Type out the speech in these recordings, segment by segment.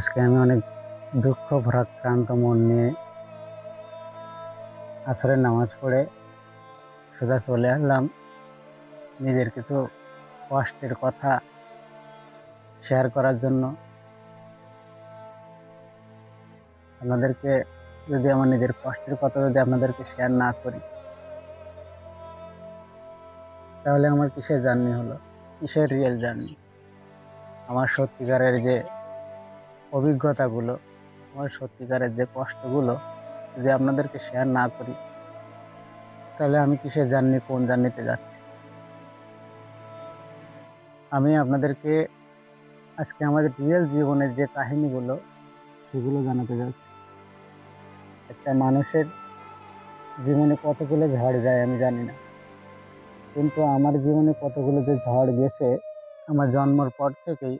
আজকে আমি অনেক দুঃখ, ভরাক্রান্ত মন নিয়ে আসরের নামাজ পড়ে সোজা চলে আসলাম। নিজের কিছু কষ্টের কথা শেয়ার করার জন্য। আপনাদেরকে যদি আমার নিজের কষ্টের কথা যদি আপনাদেরকে শেয়ার না করি, তাহলে আমার কিসের জার্নি হলো? কিসের রিয়েল জার্নি আমার সত্যিকারের যে অভিজ্ঞতাগুলো আমার সত্যিকারের যে কষ্টগুলো যদি আপনাদেরকে শেয়ার না করি, তাহলে আমি কিসের জার্নি কোন জার্নিতে যাচ্ছি? আমি আপনাদেরকে আজকে আমাদের রিয়েল জীবনের যে কাহিনীগুলো, সেগুলো জানাতে যাচ্ছি। একটা মানুষের জীবনে কতগুলো ঝড় যায় আমি জানি না। কিন্তু আমার জীবনে কতগুলো যে ঝড় গেছে, আমার জন্মর পর থেকেই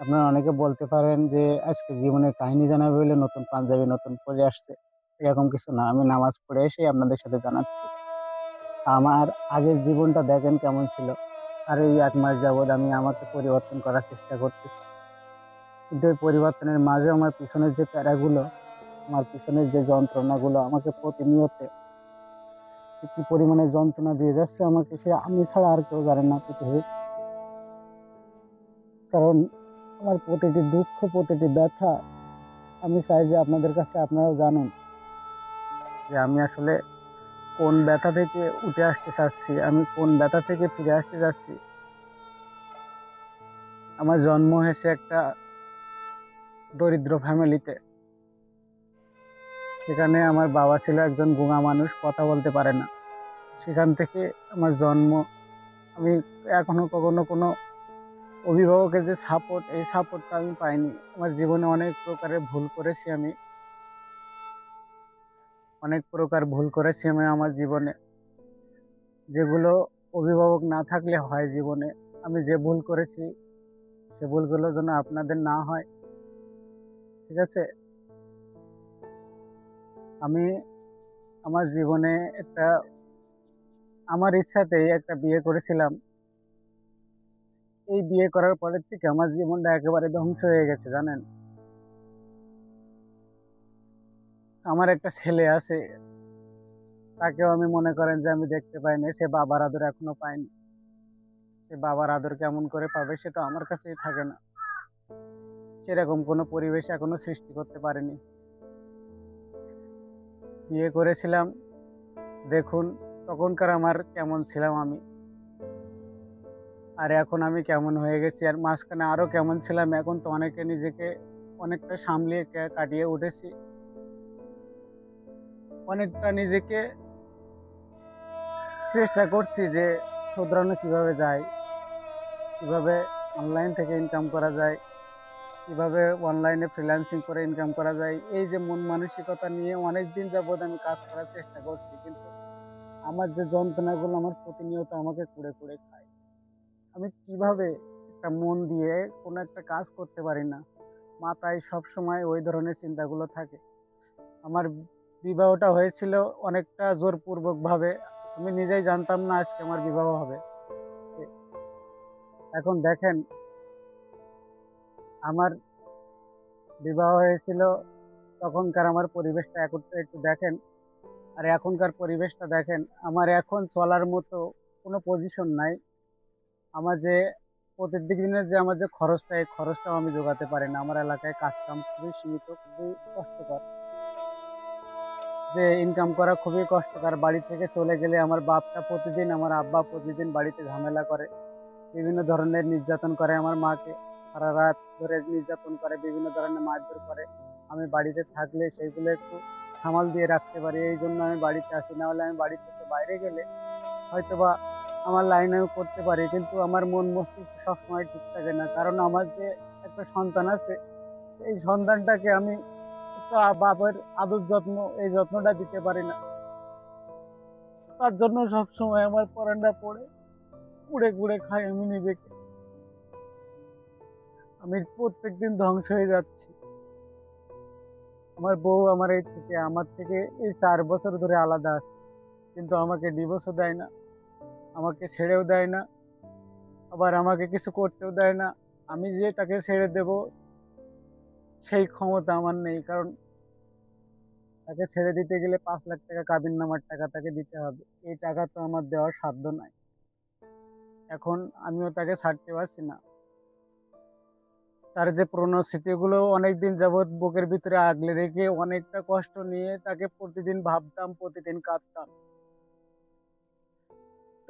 আপনারা অনেকে বলতে পারেন যে, আজকে জীবনের কাহিনী জানাবে বলে নতুন পাঞ্জাবি নতুন পরে আসছে। এরকম কিছু না, আমি নামাজ পড়ে এসেই আপনাদের সাথে জানাচ্ছি। আমার আগের জীবনটা দেখেন কেমন ছিল। আর এই এক মাস যাবৎ আমি আমাকে পরিবর্তন করার চেষ্টা করতেছি। কিন্তু এই পরিবর্তনের মাঝে আমার পিছনের যে প্যারাগুলো, আমার পিছনের যে যন্ত্রণাগুলো আমাকে প্রতিনিয়ত কি পরিমাণে যন্ত্রণা দিয়ে যাচ্ছে আমাকে, সে আমি ছাড়া আর কেউ জানেন না পৃথিবীর। কারণ আমার প্রতিটি দুঃখ, প্রতিটি ব্যথা আমি চাই যে আপনাদের কাছে আপনারাও জানুন যে আমি আসলে কোন ব্যথা থেকে উঠে আসতে চাচ্ছি, আমি কোন ব্যথা থেকে ফিরে আসতে যাচ্ছি আমার জন্ম হয়েছে একটা দরিদ্র ফ্যামিলিতে। সেখানে আমার বাবা ছিল একজন গুঙা মানুষ, কথা বলতে পারে না। সেখান থেকে আমার জন্ম, আমি এখনও কখনো কোনো অভিভাবকের যে সাপোর্ট এই সাপোর্টটা আমি পাইনি। আমার জীবনে অনেক প্রকারের ভুল করেছি আমি। অনেক প্রকার ভুল করেছি আমি আমার জীবনে। যেগুলো অভিভাবক না থাকলে হয় জীবনে। আমি যে ভুল করেছি, সে ভুলগুলো যেন আপনাদের না হয়। ঠিক আছে? আমি আমার জীবনে একটা, আমার ইচ্ছাতেই একটা বিয়ে করেছিলাম। এই বিয়ে করার পরের থেকে আমার জীবনটা একেবারে ধ্বংস হয়ে গেছে, জানেন? আমার একটা ছেলে আছে, তাকেও আমি মনে করেন যে আমি দেখতে পাইনি, সে বাবার আদর এখনও পাইনি সে বাবার আদর কেমন করে পাবে সেটা আমার কাছেই থাকে না। সেরকম কোনো পরিবেশ এখনও সৃষ্টি করতে পারেনি। বিয়ে করেছিলাম, দেখুন, তখনকার আমার কেমন ছিলাম আমি। আর এখন আমি কেমন হয়ে গেছি আর মাঝখানে আরও কেমন ছিলাম, এখন তো অনেকে নিজেকে অনেকটা সামলিয়ে কাটিয়ে উঠেছি। অনেকটা নিজেকে চেষ্টা করছি যে শুধরানো কীভাবে যায়, কীভাবে অনলাইন থেকে ইনকাম করা যায়, কীভাবে অনলাইনে ফ্রিল্যান্সিং করে ইনকাম করা যায়। এই যে মন মানসিকতা নিয়ে অনেক দিন যাবৎ আমি কাজ করার চেষ্টা করছি, কিন্তু আমার যে যন্ত্রণাগুলো আমার প্রতিনিয়ত আমাকে কুড়ে কুড়ে খায়। আমি কীভাবে একটা মন দিয়ে কোনো একটা কাজ করতে পারি না? মাথায় সব সময় ওই ধরনের চিন্তাগুলো থাকে। আমার বিবাহটা হয়েছিল অনেকটা জোরপূর্বকভাবে। আমি নিজেই জানতাম না আজকে আমার বিবাহ হবে। এখন দেখেন, আমার বিবাহ হয়েছিল, তখনকার আমার পরিবেশটা এখন একটু দেখেন। আর এখনকার পরিবেশটা দেখেন, আমার এখন চলার মতো কোনো পজিশন নাই। আমার যে প্রতিদিনের যে আমার যে খরচটা, এই খরচটাও আমি জোগাতে পারি না। আমার এলাকায় কাজ কাম খুবই সীমিত, খুবই কষ্টকর। যে ইনকাম করা খুবই কষ্টকর। বাড়ি থেকে চলে গেলে আমার বাপটা প্রতিদিন, আমার আব্বা প্রতিদিন বাড়িতে ঝামেলা করে, বিভিন্ন ধরনের নির্যাতন করে আমার মাকে। সারা রাত ধরে নির্যাতন করে, বিভিন্ন ধরনের মারধর করে। আমি বাড়িতে থাকলে সেইগুলো একটু সামাল দিয়ে রাখতে পারি। এই জন্য আমি বাড়িতে আসি। না হলে আমি বাড়ি থেকে বাইরে গেলে হয়তোবা আমার লাইনেও করতে পারি, কিন্তু আমার মন মস্তিষ্ক সবসময় ঠিক থাকে না। কারণ আমার যে একটা সন্তান আছে, এই সন্তানটাকে আমি বাবার আদর যত্ন, এই যত্নটা দিতে পারি না। তার জন্য সবসময় আমার পরানটা পড়ে কুড়ে কুড়ে খাই আমি নিজেকে। আমি প্রত্যেক দিন ধ্বংস হয়ে যাচ্ছি। আমার বউ আমার এই থেকে, আমার থেকে এই চার বছর ধরে আলাদা আছে, কিন্তু আমাকে ডিভোর্সও দেয় না। আমাকে ছেড়েও দেয় না, আবার আমাকে কিছু করতেও দেয় না। আমি যে তাকে ছেড়ে দেব, সেই ক্ষমতা আমার নেই, কারণ তাকে ছেড়ে দিতে গেলে পাঁচ লাখ টাকা কাবিন নামার টাকা তাকে দিতে হবে। এই টাকা তো আমার দেওয়ার সাধ্য নাই। এখন আমিও তাকে ছাড়তে পারছি না। তার যে পুরনো স্মৃতিগুলো অনেকদিন যাবৎ বুকের ভিতরে আগলে রেখে অনেকটা কষ্ট নিয়ে তাকে প্রতিদিন ভাবতাম, প্রতিদিন কাঁদতাম।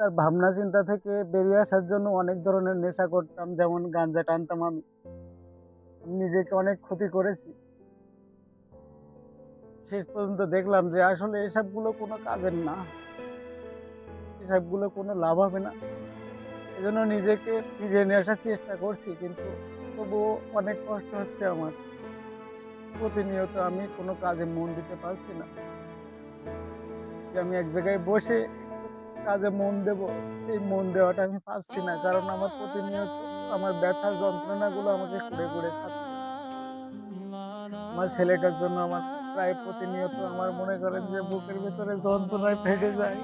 তার ভাবনা চিন্তা থেকে বেরিয়ে আসার জন্য অনেক ধরনের নেশা করতাম, যেমন গাঞ্জা টানতাম আমি। নিজেকে অনেক ক্ষতি করেছি। শেষ পর্যন্ত দেখলাম যে আসলে এসবগুলো কোনো কাজের না। এসবগুলো কোনো লাভ হবে না। এজন্য নিজেকে ফিরিয়ে নিয়ে আসার চেষ্টা করছি, কিন্তু তবুও অনেক কষ্ট হচ্ছে আমার। প্রতিনিয়ত আমি কোনো কাজে মন দিতে পারছি না। আমি এক জায়গায় বসে কাজে মন দেব, এই মন দেওয়াটা আমি পাচ্ছি না। কারণ আমার প্রতিনিয়ত আমার ব্যথার যন্ত্রণাগুলো আমাকে করে করে খাচ্ছে। আমার ছেলেটার জন্য আমার প্রায় প্রতিনিয়ত আমার মনে করেন যে বুকের ভিতরে যন্ত্রণায় ফেটে যায়।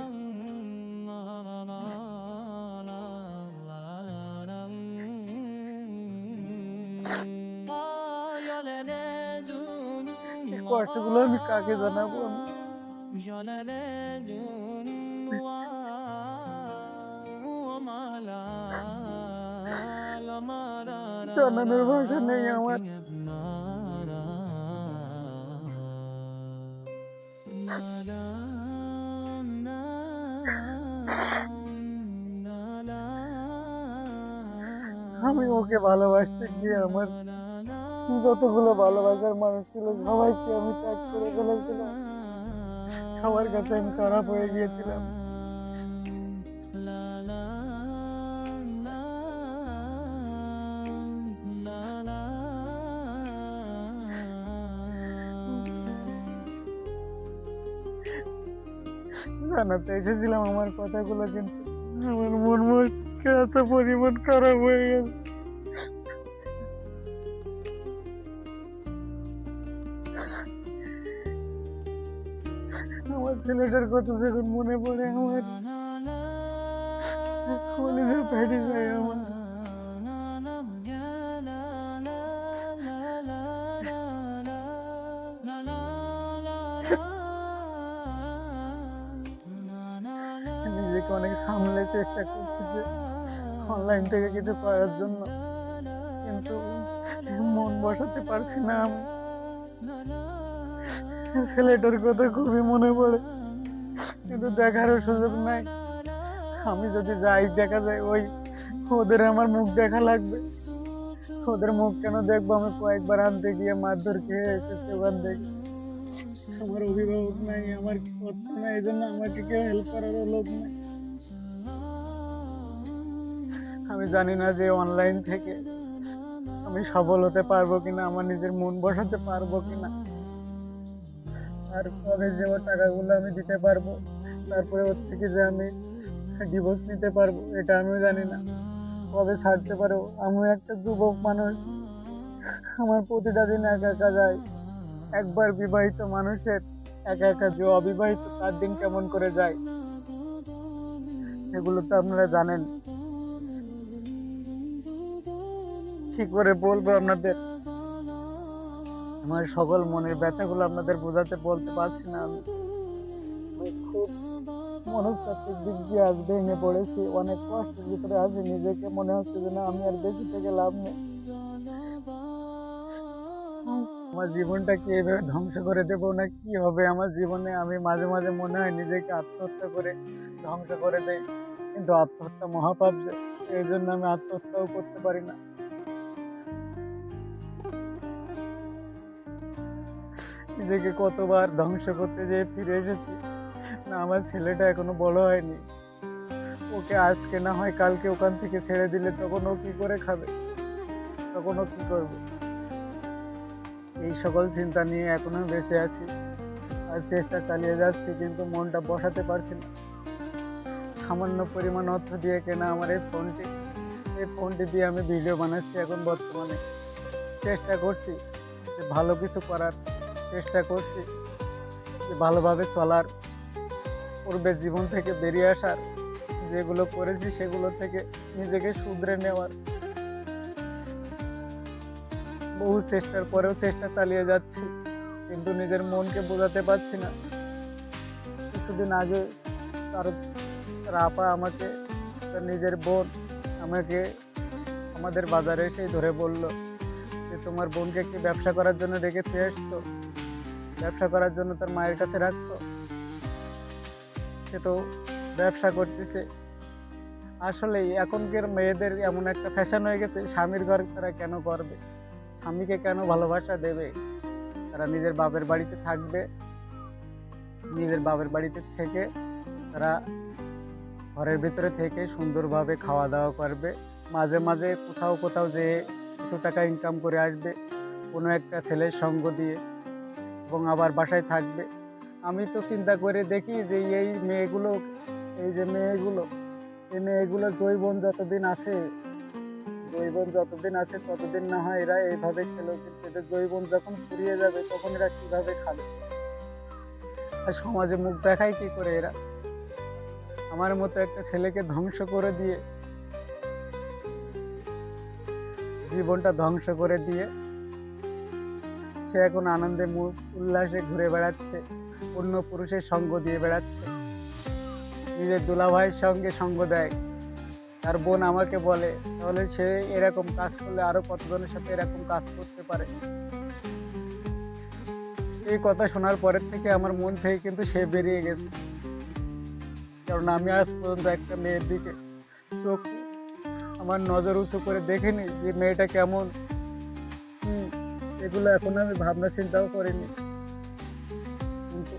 কষ্টগুলো আমি কাকে জানাব আমি? জানানোর ভাষা নেই আমার আমি ওকে ভালোবাসতে গিয়ে আমার যতগুলো ভালোবাসার মানুষ ছিল সবাইকে আমি ত্যাগ করে ফেলেছিলাম সবার কাছে আমি খারাপ হয়ে গিয়েছিলাম জানাতে এসেছিলাম আমার কথাগুলো কিন্তু আমার মন মস্তিষ্কে এত পরিমাণ খারাপ হয়ে গেছে? আমার ছেলেটার কথা যখন মনে পড়ে আমার কলেজে ফেটে যায় আমার। চেষ্টা করছি যে অনলাইন থেকে কিছু করার জন্য। কিন্তু মন বসাতে পারছি না আমি। ছেলেটার কথা খুবই মনে পড়ে। কিন্তু দেখারও সুযোগ নাই। আমি যদি যাই, দেখা যায় ওই ওদের আমার মুখ দেখা লাগবে। ওদের মুখ কেন দেখব? আমি কয়েকবার আনতে গিয়ে মারধর খেয়ে এসেছি ওখান থেকে। আমার অভিভাবক নাই, আমার কথা নাই, এই জন্য আমাকে কেউ হেল্প করারও লোক নাই। আমি জানি না যে অনলাইন থেকে আমি সফল হতে পারব কিনা, আমার নিজের মন বসাতে পারব কিনা। আর কবে যে ওর টাকাগুলো আমি দিতে পারব, তারপরে ওর থেকে যে আমি ডিভোর্স নিতে পারব, এটা আমিও জানি না। কবে ছাড়তে পারব? আমিও একটা যুবক মানুষ। আমার প্রতিটা দিন একা একা যায় একবার বিবাহিত মানুষের একা একা যে অবিবাহিত, তার দিন কেমন করে যায়? এগুলো তো আপনারা জানেন। কি করে বলব আপনাদের? আমার সকল মনের ব্যথাগুলো আপনাদের বোঝাতে বলতে পারছি না আমি। খুব মনস্তাত্ত্বিক দিক দিয়ে আজ ভেঙে পড়েছি। অনেক কষ্টের ভিতরে আছি। নিজেকে মনে হচ্ছে যে না, আমি আর বেশি থেকে লাভ নেই। আমার জীবনটা কি এভাবে ধ্বংস করে দেবো না কি হবে? আমার জীবনে আমি মাঝে মাঝে মনে হয় নিজেকে আত্মহত্যা করে ধ্বংস করে দেয় কিন্তু আত্মহত্যা মহাপাপ যে এই জন্য আমি আত্মহত্যাও করতে পারি না। নিজেকে কতবার ধ্বংস করতে যেয়ে ফিরে এসেছি। না, আমার ছেলেটা এখনও বড় হয়নি। ওকে আজকে না হয় কালকে ওখান থেকে ছেড়ে দিলে তখন ও কি করে খাবে? তখন ও কি করবে? এই সকল চিন্তা নিয়ে এখনও বেঁচে আছি আর চেষ্টা চালিয়ে যাচ্ছি, কিন্তু মনটা বসাতে পারছি না। সামান্য পরিমাণ অর্থ দিয়ে কেনা আমার এই ফোনটি। এই ফোনটি দিয়ে আমি ভিডিও বানাচ্ছি এখন বর্তমানে। চেষ্টা করছি ভালো কিছু করার। চেষ্টা করছি যে ভালোভাবে চলার, পূর্বের জীবন থেকে বেরিয়ে আসার, যেগুলো করেছি সেগুলো থেকে নিজেকে শুধরে নেওয়ার। বহু চেষ্টার পরেও চেষ্টা চালিয়ে যাচ্ছি, কিন্তু নিজের মনকে বোঝাতে পারছি না। কিছুদিন আগে তার আপা আমাকে নিজের বোন আমাকে, আমাদের বাজারে এসে ধরে বলল যে তোমার বোনকে কি ব্যবসা করার জন্য রেখে এসছো? ব্যবসা করার জন্য তার মায়ের কাছে রাখছো? সে তো ব্যবসা করতেছে। আসলে এখনকার মেয়েদের এমন একটা ফ্যাশন হয়ে গেছে, স্বামীর ঘর তারা কেন করবে? স্বামীকে কেন ভালোবাসা দেবে? তারা নিজের বাপের বাড়িতে থাকবে। নিজের বাপের বাড়িতে থেকে তারা ঘরের ভিতরে থেকে সুন্দরভাবে খাওয়া দাওয়া করবে। মাঝে মাঝে কোথাও কোথাও যে কিছু টাকা ইনকাম করে আসবে, কোনো একটা ছেলের সঙ্গ দিয়ে এবং আবার বাসায় থাকবে। আমি তো চিন্তা করে দেখি যে এই মেয়েগুলো, এই যে মেয়েগুলো, এই মেয়েগুলো জৈবন যতদিন আছে জৈবন যতদিন আছে ততদিন না হয় এরা এইভাবে খেলো কিন্তু এদের জৈবন যখন ফুরিয়ে যাবে তখন এরা কীভাবে খাবে? আর সমাজে মুখ দেখায় কি করে এরা? আমার মতো একটা ছেলেকে ধ্বংস করে দিয়ে জীবনটা ধ্বংস করে দিয়ে সে এখন আনন্দে মুখ উল্লাসে ঘুরে বেড়াচ্ছে, অন্য পুরুষের সঙ্গ দিয়ে বেড়াচ্ছে। নিজের দুলাভাইয়ের সঙ্গে সঙ্গ দেয়। তার বোন আমাকে বলে, তাহলে সে এরকম কাজ করলে আরও কতজনের সাথে এরকম কাজ করতে পারে? এই কথা শোনার পরের থেকে আমার মন থেকে কিন্তু সে বেরিয়ে গেছে। কারণ আমি আজ পর্যন্ত একটা মেয়ের দিকে চোখ আমার নজর উঁচু করে দেখিনি যে মেয়েটা কেমন। এগুলো এখন আমি ভাবনা চিন্তাও করিনি। কিন্তু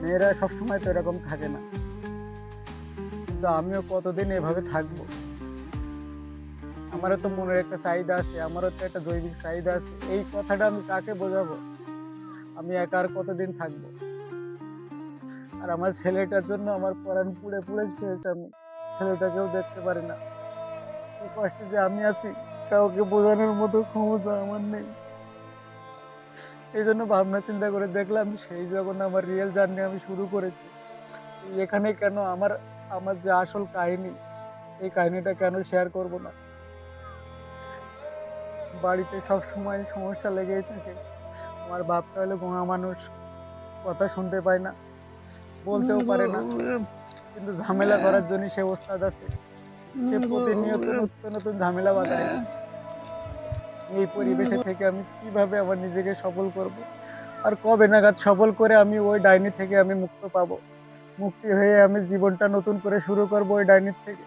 মেয়েরা সবসময় তো এরকম থাকে না। কিন্তু আমিও কতদিন এভাবে থাকব? আমারও তো মনের একটা চাহিদা আছে, আমারও তো একটা জৈবিক চাহিদা আছে। এই কথাটা আমি কাকে বোঝাবো? আমি একা আর কতদিন থাকব? আর আমার ছেলেটার জন্য আমার পরাণ পুড়ে পুড়ে শেষ আমি। ছেলেটাকেও দেখতে পারি না। কষ্টে যে আমি আছি কাউকে বোঝানোর মতো ক্ষমতা আমার নেই। এই জন্য ভাবনা চিন্তা করে দেখলাম সেই যখন আমার রিয়েল জার্নি আমি শুরু করেছি এখানে কেন আমার আমার যে আসল কাহিনী এই কাহিনীটা কেন শেয়ার করব না? বাড়িতে সব সময় সমস্যা লেগেই থাকে। আমার বাপটা হলো গোঙা মানুষ কথা শুনতে পায় না বলতেও পারে না। কিন্তু ঝামেলা করার জন্য সে ওস্তাদ আছে। সে প্রতিনিয়ত নতুন নতুন ঝামেলা বাঁধায় এই পরিবেশে থেকে আমি কীভাবে আমার নিজেকে সফল করব? আর কবে নাগাদ সফল করে আমি ওই ডাইনি থেকে আমি মুক্ত পাবো? মুক্তি হয়ে আমি জীবনটা নতুন করে শুরু করব ওই ডাইনির থেকে?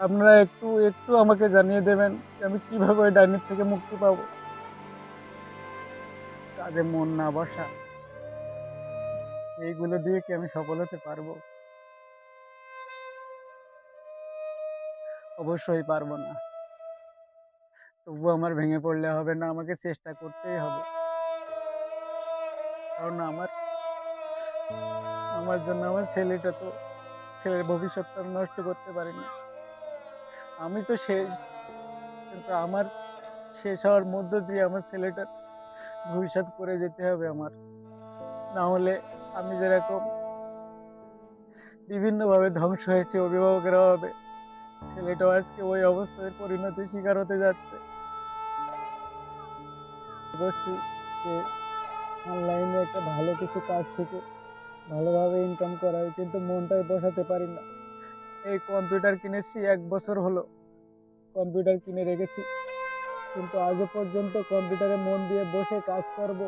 আপনারা একটু একটু আমাকে জানিয়ে দেবেন যে আমি কীভাবে ওই ডাইনির থেকে মুক্তি পাবো? কাজে মন না বসা। এইগুলো দিয়ে কি আমি সফল হতে পারব? অবশ্যই পারব না। তবু আমার ভেঙে পড়লে হবে না, আমাকে চেষ্টা করতেই হবে। কারণ আমার আমার জন্য আমার ছেলেটা তো ছেলের ভবিষ্যৎটা নষ্ট করতে পারিনি আমি তো শেষ, কিন্তু আমার শেষ হওয়ার মধ্য দিয়ে আমার ছেলেটার ভবিষ্যৎ করে যেতে হবে আমার। না হলে আমি যেরকম বিভিন্নভাবে ধ্বংস হয়েছে, অভিভাবকের অভাবে ছেলেটাও আজকে ওই অবস্থায় পরিণতির শিকার হতে যাচ্ছে। বলছি যে অনলাইনে একটা ভালো কিছু কাজ শিখে ভালোভাবে ইনকাম করা হয় কিন্তু মনটাই বসাতে পারি না। এই কম্পিউটার কিনেছি এক বছর হলো। কম্পিউটার কিনে রেখেছি। কিন্তু আজও পর্যন্ত কম্পিউটারে মন দিয়ে বসে কাজ করব।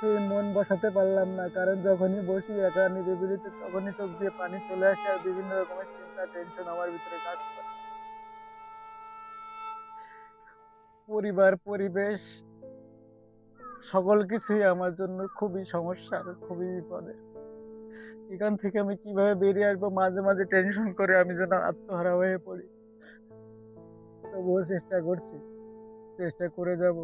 সেই মন বসাতে পারলাম না। কারণ যখনই বসি একা নিরিবিলিতে তখনই চোখ দিয়ে পানি চলে আসে আর বিভিন্ন রকমের চিন্তা টেনশন আমার ভিতরে কাজ করে। পরিবার, পরিবেশ, সকল কিছুই আমার জন্য খুবই সমস্যা, খুবই বিপদে। এখান থেকে আমি কীভাবে বেরিয়ে আসব, মাঝে মাঝে টেনশন করে আমি যেন আত্মহারা হয়ে পড়ি। তবুও চেষ্টা করছি। চেষ্টা করে যাব।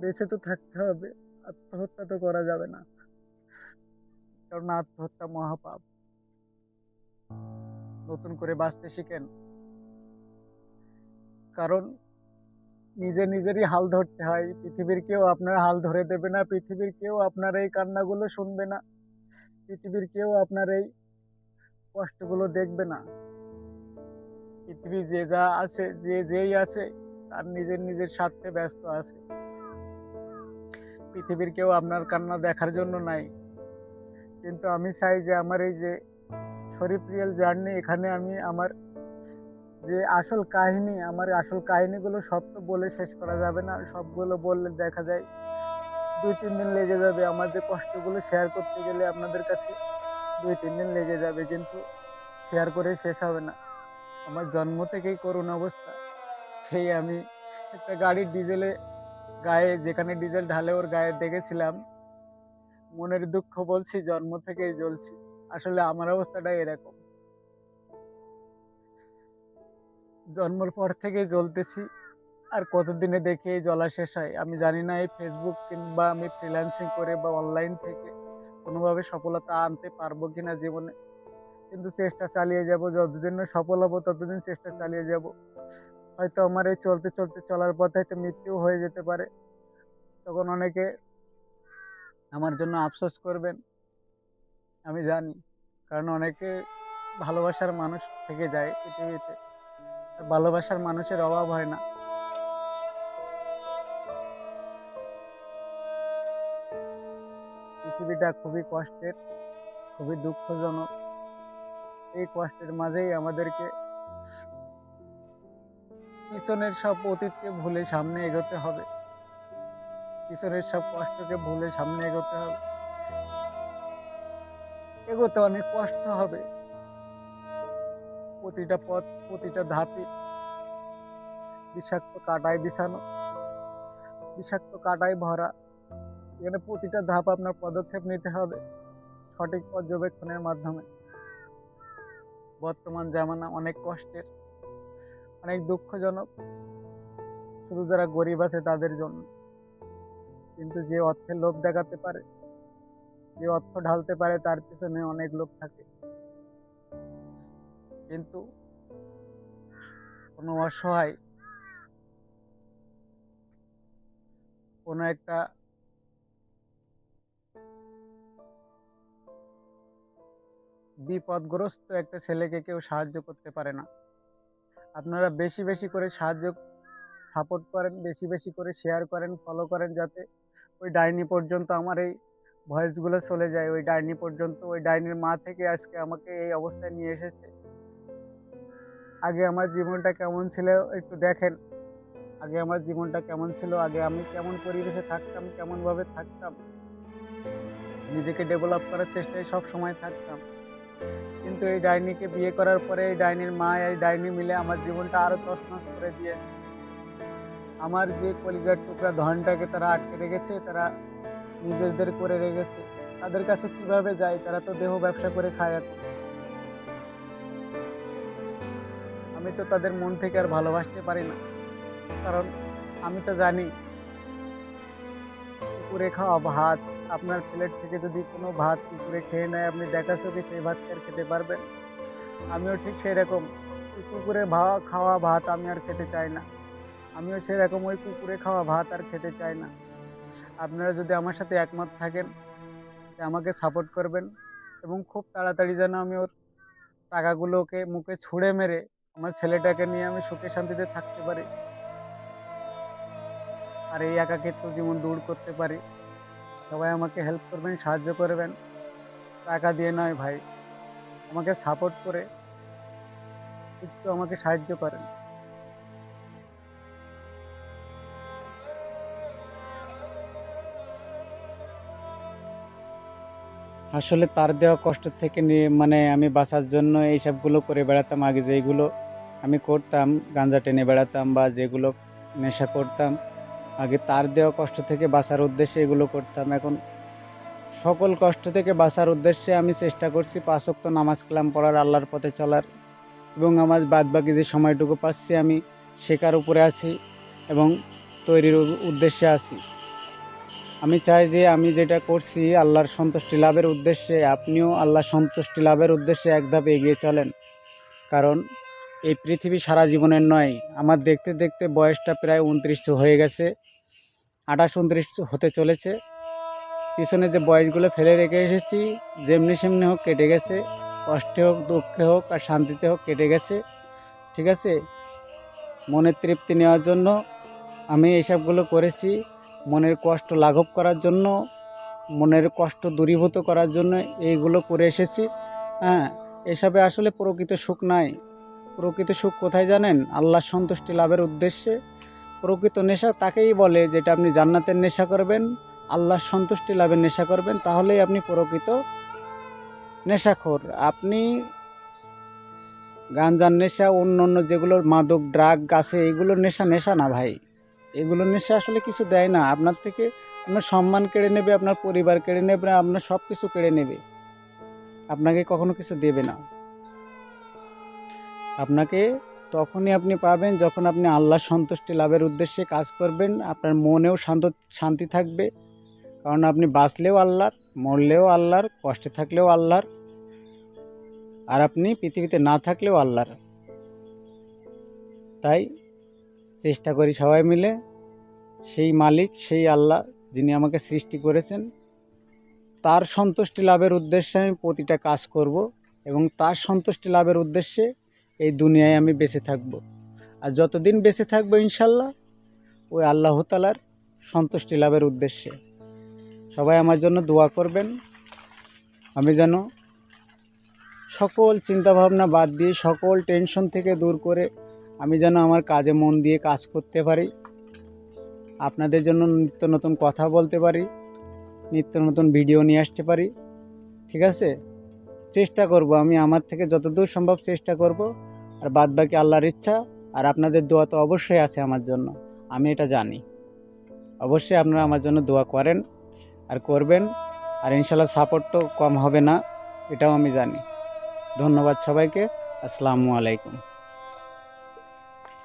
বেঁচে তো থাকতে হবে। আত্মহত্যা তো করা যাবে না। কারণ আত্মহত্যা মহাপাপ। নতুন করে বাঁচতে শিখেন। কারণ নিজে নিজেরই হাল ধরতে হয়। পৃথিবীর কেউ আপনার হাল ধরে দেবে না, পৃথিবীর কেউ আপনার এই কান্নাগুলো শুনবে না, পৃথিবীর কেউ আপনার এই কষ্টগুলো দেখবে না। পৃথিবী যে যা আছে, যে যেই আছে, তার নিজের নিজের স্বার্থে ব্যস্ত আছে। পৃথিবীর কেউ আপনার কান্না দেখার জন্য নাই। কিন্তু আমি চাই যে আমার এই যে শরীফ রিয়েল জার্নি, এখানে আমি আমার যে আসল কাহিনী, আমার আসল কাহিনীগুলো সব তো বলে শেষ করা যাবে না। সবগুলো বললে দেখা যায় দুই, তিন দিন লেগে যাবে। আমার যে কষ্টগুলো শেয়ার করতে গেলে আপনাদের কাছে দুই, তিন দিন লেগে যাবে, কিন্তু শেয়ার করে শেষ হবে না। আমার জন্ম থেকেই করুণ অবস্থা। সেই আমি একটা গাড়ির ডিজেলে গায়ে যেখানে ডিজেল ঢালে ওর গায়ে দেখেছিলাম, মনের দুঃখ বলছি, জন্ম থেকেই জ্বলছি। আসলে আমার অবস্থাটা এরকম। জন্মের পর থেকেই জ্বলতেছি, আর কতদিনে দেখে এই জ্বলা শেষ হয়? আমি জানি না এই ফেসবুক কিংবা আমি ফ্রিল্যান্সিং করে বা অনলাইন থেকে কোনোভাবে সফলতা আনতে পারব কিনা জীবনে। কিন্তু চেষ্টা চালিয়ে যাব, যতদিন সফল হব, ততদিন চেষ্টা চালিয়ে যাব। হয়তো আমার এই চলতে চলতে, চলার পথে হয়তো মৃত্যু হয়ে যেতে পারে। তখন অনেকে আমার জন্য আফসোস করবেন, আমি জানি। কারণ অনেকে ভালোবাসার মানুষ থেকে যায় পৃথিবীতে। ভালোবাসার মানুষের অভাব হয় না। পৃথিবীটা খুবই কষ্টের, খুবই দুঃখজনক। এই কষ্টের মাঝেই আমাদেরকে পিছনের সব অতীতকে ভুলে সামনে এগোতে হবে। পিছনের সব কষ্টকে ভুলে সামনে এগোতে হবে। এগোতে অনেক কষ্ট হবে। প্রতিটা পথ, প্রতিটা ধাপে বিষাক্ত কাটায় বিছানো, বিষাক্ত কাটায় ভরা, এখানে প্রতিটা ধাপ আপনার পদক্ষেপ নিতে হবে সঠিক পর্যবেক্ষণের মাধ্যমে। বর্তমান জামানা অনেক কষ্টের। অনেক দুঃখজনক। শুধু যারা গরিব আছে তাদের জন্য। কিন্তু যে অর্থের লোভ দেখাতে পারে, যে অর্থ ঢালতে পারে তার পিছনে অনেক লোক থাকে। কিন্তু কোনো অসহায় কোনো একটা বিপদগ্রস্ত একটা ছেলেকে কেউ সাহায্য করতে পারে না। আপনারা বেশি বেশি করে সাহায্য সাপোর্ট করেন, বেশি বেশি করে শেয়ার করেন ফলো করেন যাতে ওই ডাইনি পর্যন্ত আমার এই ভয়েসগুলো চলে যায়। ওই ডাইনি পর্যন্ত, ওই ডাইনির মা থেকে আজকে আমাকে এই অবস্থায় নিয়ে এসেছে। আগে আমার জীবনটা কেমন ছিল একটু দেখেন। আগে আমার জীবনটা কেমন ছিল, আগে আমি কেমন পরিবেশে থাকতাম, কেমনভাবে থাকতাম। নিজেকে ডেভেলপ করার চেষ্টায় সব সময় থাকতাম। কিন্তু এই ডাইনিকে বিয়ে করার পরে এই ডাইনির মা, এই ডাইনি মিলে আমার জীবনটা আরও তছনছ করে দিয়েছে। আমার যে কলিজার টুকরা ধনটাকে তারা আটকে রেখেছে, তারা নিজেদের করে রেখেছে। তাদের কাছে কীভাবে যায়? তারা তো দেহ ব্যবসা করে খায় আমি তো তাদের মন থেকে আর ভালোবাসতে পারি না, কারণ আমি তো জানি কুকুরে খাওয়া ভাত আপনার প্লেট থেকে যদি কোনো ভাত কুকুরে খেয়ে নেয়, আপনি দেখা চোখে সেই ভাত আর খেতে পারবেন। আমিও ঠিক সেরকম। ওই কুকুরে ভাওয়া খাওয়া ভাত আমি আর খেতে চাই না। আমিও সেরকম ওই কুকুরে খাওয়া ভাত আর খেতে চাই না। আপনারা যদি আমার সাথে একমত থাকেন আমাকে সাপোর্ট করবেন এবং খুব তাড়াতাড়ি যেন আমি ওর টাকাগুলোকে মুখে ছুঁড়ে মেরে আমার ছেলেটাকে নিয়ে আমি সুখে শান্তিতে থাকতে পারি। আর এই একাকিত্ব জীবন দূর করতে পারি। সবাই আমাকে হেল্প করবেন, সাহায্য করবেন। টাকা দিয়ে নয় ভাই, আমাকে সাপোর্ট করে একটু আমাকে সাহায্য করেন। আসলে তার দেওয়া কষ্ট থেকে নিয়ে মানে আমি বাঁচার জন্য এইসবগুলো করে বেড়াতাম। আগে যেগুলো আমি করতাম গাঁজা টেনে বেড়াতাম বা যেগুলো নেশা করতাম আগে তার দেওয়া কষ্ট থেকে বাঁচার উদ্দেশ্যে এগুলো করতাম। এখন সকল কষ্ট থেকে বাঁচার উদ্দেশ্যে আমি চেষ্টা করছি পাঁচ ওয়াক্ত নামাজ কালাম পড়ার, আল্লাহর পথে চলার এবং আমার বাদবাকি যে সময়টুকু পাচ্ছি আমি শেখার উপরে আছি এবং তৈরির উদ্দেশ্যে আছি। আমি চাই যে আমি যেটা করছি আল্লাহর সন্তুষ্টি লাভের উদ্দেশ্যে, আপনিও আল্লাহর সন্তুষ্টি লাভের উদ্দেশ্যে এক ধাপ এগিয়ে চলেন। কারণ এই পৃথিবী সারা জীবনের নয়। আমার দেখতে দেখতে বয়সটা প্রায় উনত্রিশ হয়ে গেছে। আঠাশ উনত্রিশ হতে চলেছে। পিছনে যে বয়সগুলো ফেলে রেখে এসেছি, যেমনি সেমনি হোক কেটে গেছে। কষ্টে হোক, দুঃখে হোক আর শান্তিতে হোক কেটে গেছে। ঠিক আছে? মনের তৃপ্তি নেওয়ার জন্য আমি এইসবগুলো করেছি। মনের কষ্ট লাঘব করার জন্য, মনের কষ্ট দূরীভূত করার জন্য এইগুলো করে এসেছি। হ্যাঁ এসবে আসলে প্রকৃত সুখ নাই। প্রকৃত সুখ কোথায় জানেন? আল্লাহর সন্তুষ্টি লাভের উদ্দেশ্যে। প্রকৃত নেশা তাকেই বলে যেটা আপনি জান্নাতের নেশা করবেন, আল্লাহর সন্তুষ্টি লাভের নেশা করবেন, তাহলেই আপনি প্রকৃত নেশাখোর। আপনি গাঞ্জার নেশা অন্য অন্য যেগুলো মাদক, ড্রাগ আছে এগুলোর নেশা নেশা না ভাই। এগুলোর নেশা আসলে কিছু দেয় না। আপনার থেকে আপনার সম্মান কেড়ে নেবে, আপনার পরিবার কেড়ে নেবে, আপনার সব কিছু কেড়ে নেবে। আপনাকে কখনো কিছু দেবে না। আপনাকে তখনই আপনি পাবেন যখন আপনি আল্লাহর সন্তুষ্টি লাভের উদ্দেশ্যে কাজ করবেন, আপনার মনেও শান্ত, শান্তি থাকবে। কারণ আপনি বাঁচলেও আল্লাহর, মরলেও আল্লাহর, কষ্টে থাকলেও আল্লাহর, আর আপনি পৃথিবীতে না থাকলেও আল্লাহর। তাই চেষ্টা করি সবাই মিলে সেই মালিক, সেই আল্লাহ যিনি আমাকে সৃষ্টি করেছেন, তার সন্তুষ্টি লাভের উদ্দেশ্যে আমি প্রতিটা কাজ করব এবং তার সন্তুষ্টি লাভের উদ্দেশ্যে এই দুনিয়ায় আমি বেঁচে থাকব। আর যতদিন বেঁচে থাকব ইনশাল্লাহ, ওই আল্লাহ তালার সন্তুষ্টি লাভের উদ্দেশ্যে। সবাই আমার জন্য দোয়া করবেন। আমি যেন সকল চিন্তাভাবনা বাদ দিয়ে, সকল টেনশন থেকে দূর করে আমি যেন আমার কাজে মন দিয়ে কাজ করতে পারি। আপনাদের জন্য নিত্য নতুন কথা বলতে পারি, নিত্য নতুন ভিডিও নিয়ে আসতে পারি। ঠিক আছে? চেষ্টা করব আমি, আমার থেকে যতদূর সম্ভব চেষ্টা করব। আর বাদ বাকি আল্লাহর ইচ্ছা আর আপনাদের দোয়া তো অবশ্যই আছে আমার জন্য। আমি এটা জানি। অবশ্যই আপনারা আমার জন্য দোয়া করেন আর করবেন আর ইনশাল্লাহ সাপোর্ট তো কম হবে না, এটাও আমি জানি। ধন্যবাদ সবাইকে। আসসালামু আলাইকুম।